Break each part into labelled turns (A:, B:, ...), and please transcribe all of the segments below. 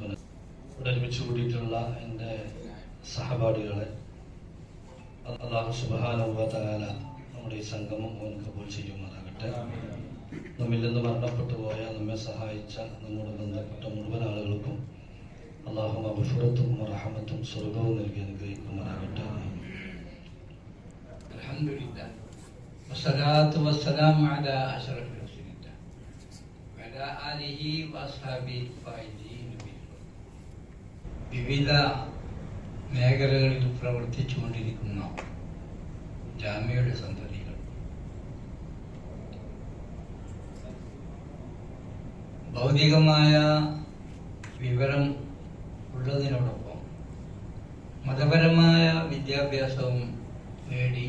A: ഇവിടെ ഒരുമിച്ച് കൂടിയിട്ടുള്ള എൻ്റെ സഹപാഠികളെ അള്ളാഹു സുബാനുഭവത്താല നമ്മുടെ ഈ സംഗമം അവൻ കബൂൽ ചെയ്യുമാറാകട്ടെ നമ്മിൽ നിന്ന് മരണപ്പെട്ടു പോയ നമ്മെ സഹായിച്ച നമ്മോട് ബന്ധപ്പെട്ട മുഴുവൻ ആളുകൾക്കും അള്ളാഹു അബുഫുറത്തും റഹമത്തും സ്വർഗവും നൽകി അനുഗ്രഹിക്കുമാറാകട്ടെ
B: الحمد لله والصلاة والسلام على أشرف رسول الله وعلى آله وأصحابه الفائزين بالفضل വിവിധ മേഖലകളിൽ പ്രവർത്തിച്ചുകൊണ്ടിരിക്കുന്ന ജാമ്യയുടെ സന്തതികൾ ഭൗതികമായ വിവരം ഉള്ളതിനോടൊപ്പം മതപരമായ വിദ്യാഭ്യാസവും നേടി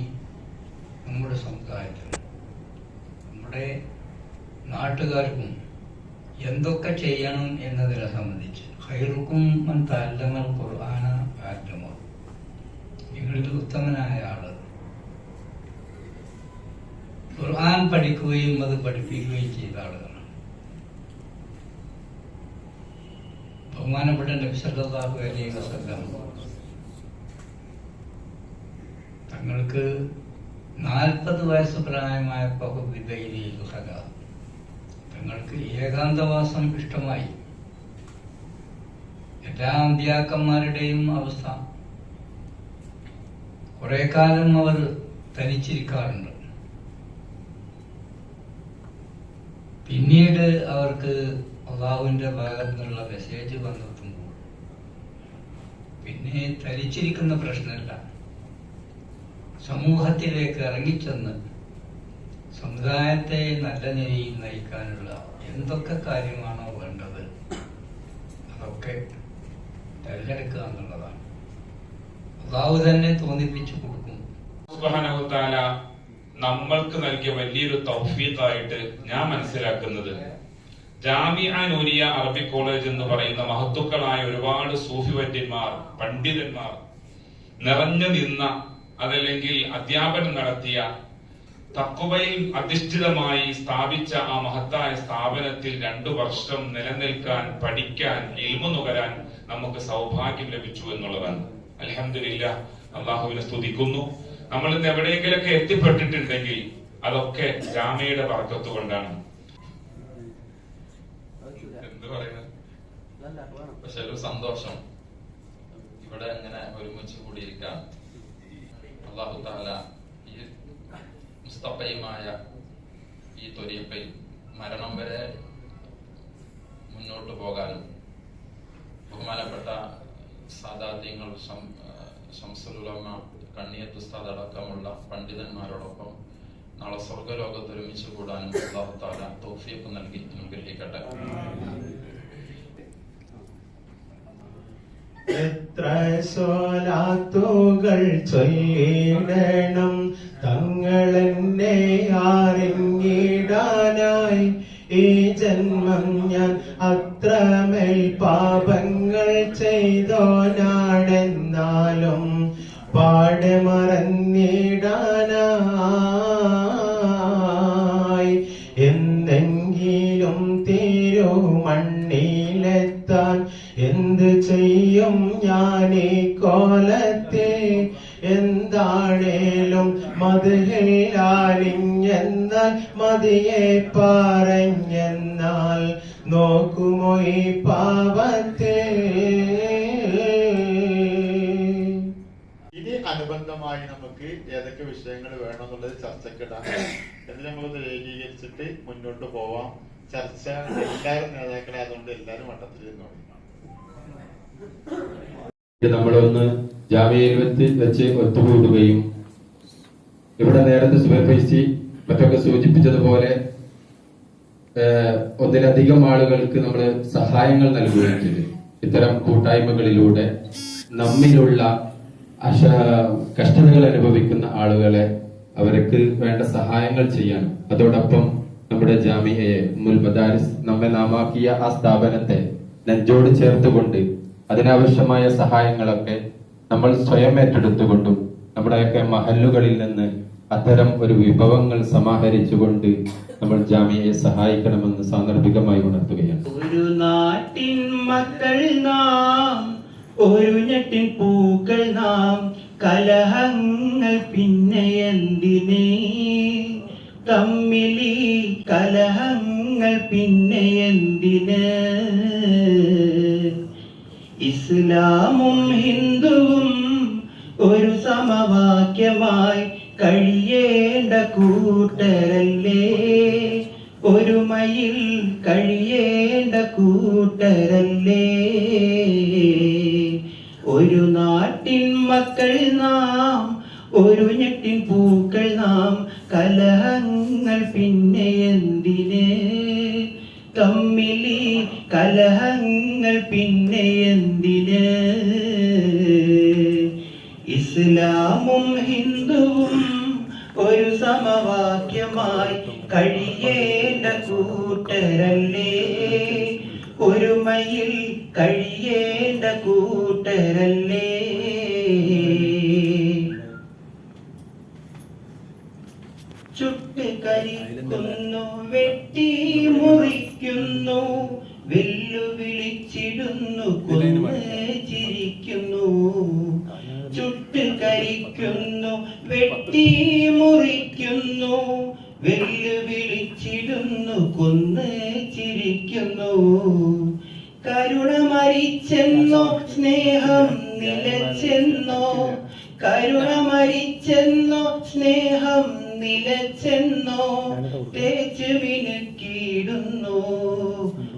B: നമ്മുടെ സമുദായത്തിൽ നമ്മുടെ നാട്ടുകാർക്കും എന്തൊക്കെ ചെയ്യണം എന്നതിനെ സംബന്ധിച്ച് ഹൈറുക്കും തല്ലമൽ ഖുർആന ആറ്റമോ നിങ്ങളിൽ ഉത്തമനായ ആൾ. ഖുർആൻ പഠിക്കുകയും അത് പഠിപ്പിക്കുകയും ചെയ്ത ആളുകളാണ്. ബഹുമാനപ്പെട്ട നബി സല്ലല്ലാഹു അലൈഹി വസല്ലം തങ്ങൾക്ക് നാൽപ്പത് വയസ്സ് പ്രായമായപ്പോൾ വിദൈരി ലുഹക തങ്ങൾക്ക് ഏകാന്തവാസം ഇഷ്ടമായി. എല്ലാ അമ്പ്യാക്കന്മാരുടെയും അവസ്ഥ. കുറെ കാലം അവർ തനിച്ചിരിക്കാറുണ്ട് പിന്നീട് അവർക്ക് അള്ളാഹുവിന്റെ ഭാഗത്ത് നിന്നുള്ള മെസ്സേജ് വന്നെത്തുമ്പോൾ പിന്നെ തനിച്ചിരിക്കുന്ന പ്രശ്നമല്ല. സമൂഹത്തിലേക്ക് ഇറങ്ങിച്ചെന്ന് സമുദായത്തെ നല്ല നിലയിൽ നയിക്കാനുള്ള എന്തൊക്കെ കാര്യമാണോ വേണ്ടത്? അതൊക്കെ തിരഞ്ഞെടുക്കുക എന്നുള്ളതാണ് അള്ളാഹു തന്നെ തോന്നിപ്പിച്ചു കൊടുക്കും
C: നമ്മൾക്ക് നൽകിയ വലിയൊരു തൗഫീഖായിട്ട് ഞാൻ മനസ്സിലാക്കുന്നത് ജാമിഅ നൂരിയ അറബി കോളേജ് എന്ന് പറയുന്ന മഹത്തുക്കളായ ഒരുപാട് സൂഫി വര്യന്മാർ പണ്ഡിതന്മാർ നിറഞ്ഞു നിന്ന അതല്ലെങ്കിൽ അധ്യാപനം നടത്തിയ തക്കുവയിൽ അധിഷ്ഠിതമായി സ്ഥാപിച്ച ആ മഹത്തായ സ്ഥാപനത്തിൽ രണ്ടു വർഷം നിലനിൽക്കാൻ പഠിക്കാൻ ഇൽമു നുകരാൻ നമുക്ക് സൗഭാഗ്യം ലഭിച്ചു എന്നുള്ളതാണ്. അലഹമില്ല അള്ളാഹുവിനെ സ്തുതിക്കുന്നു. നമ്മൾ ഇന്ന് എവിടെയെങ്കിലൊക്കെ എത്തിപ്പെട്ടിട്ടുണ്ടെങ്കിൽ അതൊക്കെ ജാമയുടെ പറക്കത്ത് കൊണ്ടാണ്.
D: സന്തോഷം. ഇവിടെ അങ്ങനെ ഒരുമിച്ച് കൂടിയിരിക്കാം. അള്ളാഹു താല ഈ മുസ്തഫയുമായ ഈ തൊരിയപ്പയിൽ മരണം വരെ മുന്നോട്ട് പോകാനും ബഹുമാനപ്പെട്ട സാദാത്യങ്ങൾ ശംസലുലമ്മ കണ്ണിയത്ത് ഉസ്താദ് അടക്കമുള്ള പണ്ഡിതന്മാരോടൊപ്പം നാളെ സ്വർഗലോകത്ത് ഒരുമിച്ച് കൂടാനും അള്ളാഹു തോഫിയൊക്കെ നൽകി അനുഗ്രഹിക്കട്ടെ.
E: എത്ര സ്വലാത്തുകൾ ചൊല്ലിടണം. തങ്ങളെന്നെ അറിഞ്ഞിടാനായി ഈ മറന്നിടാനായി. എന്നെങ്കിലും തിരുമണ്ണിലെത്താൻ എന്ത് ചെയ്യും ഞാൻ ഈ കോലത്തെ? എന്താണേലും മതിലാലിഞ്ഞെന്നാൽ മതിയെ പറഞ്ഞെന്നാൽ. നോക്കുമോ ഈ പാവത്തെ
F: അനുബന്ധമായി നമുക്ക് ഏതൊക്കെ വിഷയങ്ങൾ വേണമെന്നുള്ളത് ചർച്ചക്കിടാം. എന്ന് നമ്മളൊന്ന് ഏകീകരിച്ചിട്ട് മുന്നോട്ട് പോവാം. ചർച്ച എല്ലാവരും നേതാക്കളെ അതുകൊണ്ട് എല്ലാവരും വട്ടത്തിൽ
G: നമ്മളൊന്ന് ജാമ്യയിൽ വെച്ച് വെച്ച് ഒത്തുകൂടുകയും ഇവിടെ നേരത്തെ സുബർഫൈസി മറ്റൊക്കെ സൂചിപ്പിച്ചതുപോലെ ഒന്നിലധികം ആളുകൾക്ക് നമ്മൾ സഹായങ്ങൾ നൽകുകയും ചെയ്തു. ഇത്തരം കൂട്ടായ്മകളിലൂടെ നമ്മിലുള്ള അശ കഷ്ടതകൾ അനുഭവിക്കുന്ന ആളുകളെ അവർക്ക് വേണ്ട സഹായങ്ങൾ ചെയ്യാൻ അതോടൊപ്പം നമ്മുടെ ജാമിയയെ മുൽ മദാരിസ് നമ്മെ നാമാക്കിയ ആ സ്ഥാപനത്തെ നെഞ്ചോട് ചേർത്തുകൊണ്ട് അതിനാവശ്യമായ സഹായങ്ങളൊക്കെ നമ്മൾ സ്വയം ഏറ്റെടുത്തുകൊണ്ടും നമ്മുടെയൊക്കെ മഹല്ലുകളിൽ നിന്ന് അത്തരം ഒരു വിഭവങ്ങൾ സമാഹരിച്ചുകൊണ്ട് നമ്മൾ ജാമിയയെ സഹായിക്കണമെന്ന് സാന്ദർഭികമായി ഉണർത്തുകയാണ്.
C: ഒരു നാട്ടിൻ മക്കൾ നാം ഒരു ഞെട്ടിൻ പൂക്കൾ നാം കലഹങ്ങൾ പിന്നെ എന്തിനേ? തമ്മിലി കലഹങ്ങൾ പിന്നെ എന്തിന്? ഇസ്ലാമും ഹിന്ദുവും ഒരു സമവാക്യമായി കഴിയേണ്ട കൂട്ടരല്ലേ? ഒരുമയിൽ കഴിയേണ്ട കൂട്ടരല്ലേ? എന്തിന് തമ്മിലി കലഹങ്ങൾ പിന്നെ എന്തിന്? ഇസ്ലാമും ഹിന്ദുവും ഒരു സമവാക്യമായി കഴിയേണ്ട കൂട്ടരല്ലേ? ഒരുമയിൽ കഴിയേണ്ട കൂട്ടരല്ലേ? കരുണ മരിച്ചെന്നോ സ്നേഹം നിലച്ചെന്നോ തേച്ച് മിനുക്കിയിടുന്നു.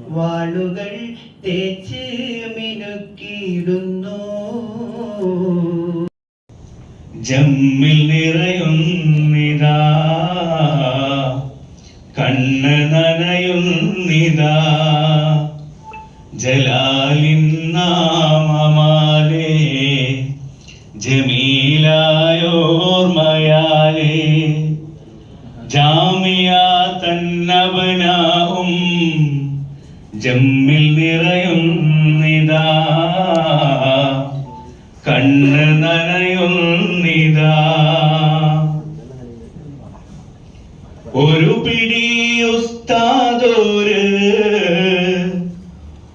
C: വാളുകൾ തേച്ച് മിനുക്കിയിടുന്നു. ജമ്മിൽ നിറയുന്നിതാ. കണ്ണ് നനയുന്നിതാ. ജലാലിൻ തന്നവനാവും ജമ്മിൽ നിറയുന്നിതാ. കണ്ണ് നനയുന്നിതാ. ഒരു പിടി ഉസ്താദോര്.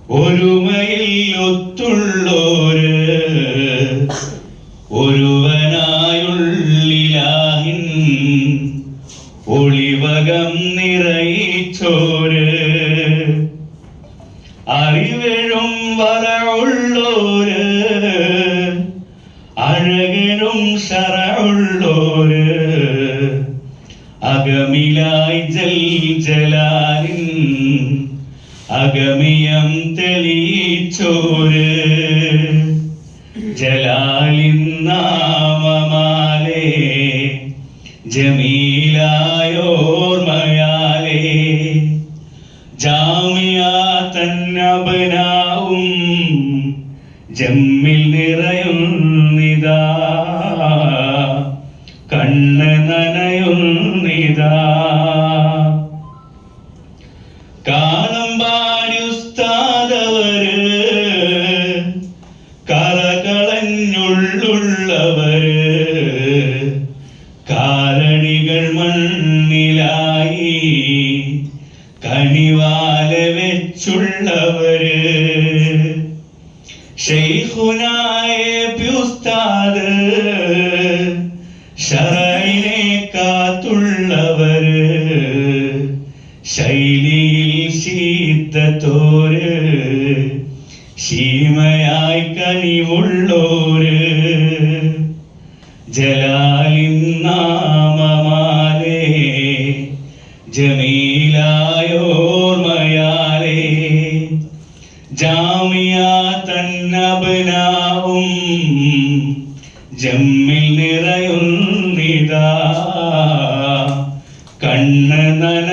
C: ഒരുമയിൽ ഒത്തുള്ളോര് ജലാലിൻ അഗമിയം തെളിയിച്ചോര് ജലാലിൻ നാമമാലേ ജമീലായോർമയാലേ. ജാമിയ തന്നബനാവും ജമ്മിൽ നിറയുന്നിതാ. കണ്ണ് നനയുന്നിതാ. കണിവാല വെച്ചുള്ളവര്. ഷെയ്ഖുനായ പ്യുസ്താദ് ഷറൈനെ കാത്തുള്ളവര്. ശൈലിയിൽ ശീത്തത്തോര് ശീമയായി കനിവുള്ളോര്. ജലാലിന്നാമ ജമീലായോർമയാലേ ജാമിയ തന്നബനാവും ജമ്മിൽ നിറയുന്നിതാ. കണ്ണ നന